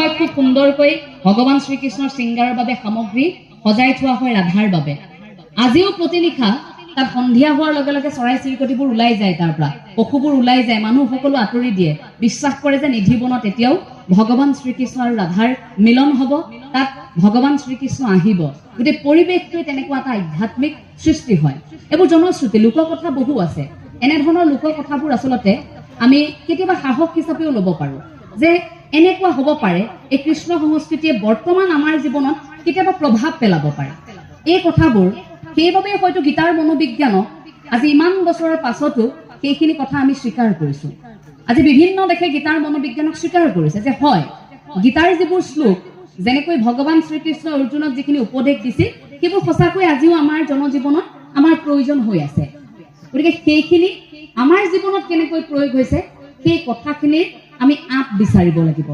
হয় খুব সুন্দৰকৈ ভগৱান শ্ৰীকৃষ্ণৰ শৃংগাৰৰ বাবে সজাই থোৱা হয় ৰাধাৰ বাবে। আজিও প্ৰতিনিশা তাত সন্ধিয়া হোৱাৰ লগে লগে চৰাই চিৰিকটিবোৰ যায় তাৰ পৰা। পশুবোৰ যায় মানুহ সকলো আঁতৰি দিয়ে। বিশ্বাস কৰে যে নিধি বনত এতিয়াও ভগৱান শ্ৰীকৃষ্ণ আৰু ৰাধাৰ মিলন হ'ব, তাত ভগৱান শ্ৰীকৃষ্ণ আহিব। গোটেই পৰিৱেশটোৱে তেনেকুৱা এটা আধ্যাত্মিক সৃষ্টি হয়। এইবোৰ জনশ্ৰুতি লোককথা বহু আছে। এনেধৰণৰ লোককথাবোৰ আচলতে আমি কেতিয়াবা সাহস হিচাপেও ল'ব পাৰো। যে এনেকুৱা হ'ব পাৰে, এই কৃষ্ণ সংস্কৃতিয়ে বৰ্তমান আমাৰ জীৱনত কেতিয়াবা প্ৰভাৱ পেলাব পাৰে। এই কথাবোৰ সেইবাবে হয়তো গীতাৰ মনোবিজ্ঞানক আজি ইমান বছৰৰ পাছতো সেইখিনি কথা আমি স্বীকাৰ কৰিছো। আজি বিভিন্ন দেশে গীতাৰ মনোবিজ্ঞানক স্বীকাৰ কৰিছে যে হয়, গীতাৰ যিবোৰ শ্লোক, যেনেকৈ ভগৱান শ্ৰীকৃষ্ণ অৰ্জুনক যিখিনি উপদেশ দিছিল, সেইবোৰ সঁচাকৈ আজিও আমাৰ জনজীৱনত আমাৰ প্ৰয়োজন হৈ আছে। গতিকে সেইখিনি আমাৰ জীৱনত কেনেকৈ প্ৰয়োগ হৈছে, সেই কথাখিনিৰ আমি আঁত বিচাৰিব লাগিব।